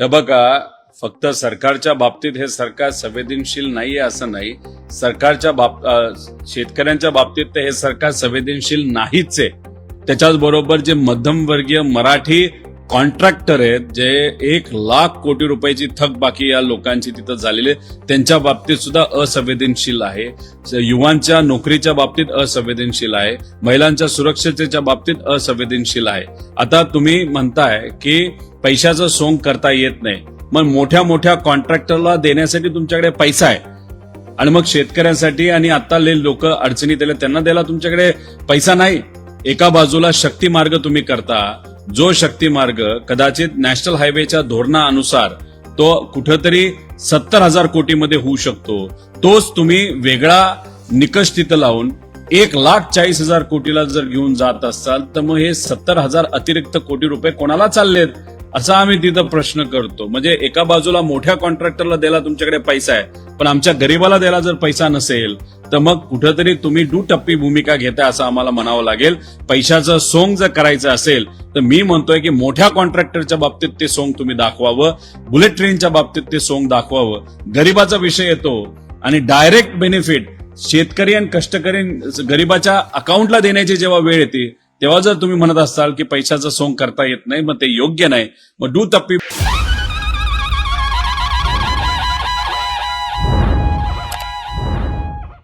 हे बघा फक्त सरकारच्या बाबतीत हे सरकार संवेदनशील नाहीये असं नाही. सरकारच्या बाब शेतकऱ्यांच्या बाबतीत तर हे सरकार संवेदनशील नाहीच आहे. त्याच्याच बरोबर जे मध्यमवर्गीय मराठी कॉन्ट्रॅक्टर आहेत जे एक लाख कोटी रुपयाची थकबाकी या लोकांची तिथं झालेली आहे, त्यांच्या बाबतीत सुद्धा असंवेदनशील आहे. युवांच्या नोकरीच्या बाबतीत असंवेदनशील आहे. महिलांच्या सुरक्षतेच्या बाबतीत असंवेदनशील आहे. आता तुम्ही म्हणताय की पैशाचं सोंग करता येत नाही. मग मोठ्या मोठ्या कॉन्ट्रॅक्टरला देण्यासाठी तुमच्याकडे पैसा आहे. आणि मग शेतकऱ्यांसाठी आणि आता लोक अडचणीत आले त्यांना द्यायला तुमच्याकडे पैसा नाही. एका बाजूला शक्ती मार्ग तुम्ही करता. जो शक्ती मार्ग कदाचित नॅशनल हायवेच्या धोरणानुसार तो कुठंतरी सत्तर हजार कोटीमध्ये होऊ शकतो. तोच तुम्ही वेगळा निकष तिथं लावून एक लाख चाळीस हजार कोटीला जर घेऊन जात असाल तर मग हे सत्तर हजार अतिरिक्त कोटी रुपये कोणाला चाललेत? असा आम्ही तिथं प्रश्न करतो. म्हणजे एका बाजूला मोठ्या कॉन्ट्रॅक्टरला द्यायला तुमच्याकडे पैसा आहे पण आमच्या गरीबाला द्यायला जर पैसा नसेल तर मग कुठंतरी तुम्ही दुटप्पी भूमिका घेताय असं आम्हाला म्हणावं लागेल. पैशाचं सोंग जर करायचं असेल तर मी म्हणतोय की मोठ्या कॉन्ट्रॅक्टरच्या बाबतीत ते सोंग तुम्ही दाखवावं बुलेट ट्रेनच्या बाबतीत ते सोंग दाखवावं. गरीबाचा विषय येतो आणि डायरेक्ट बेनिफिट शेतकरी आणि कष्टकरी गरीबाच्या अकाउंटला देण्याची जेव्हा वेळ येते तेव्हा जर तुम्ही म्हणत असाल की पैशाचं सोंग करता येत नाही मग ते योग्य नाही. मग डू तप्पी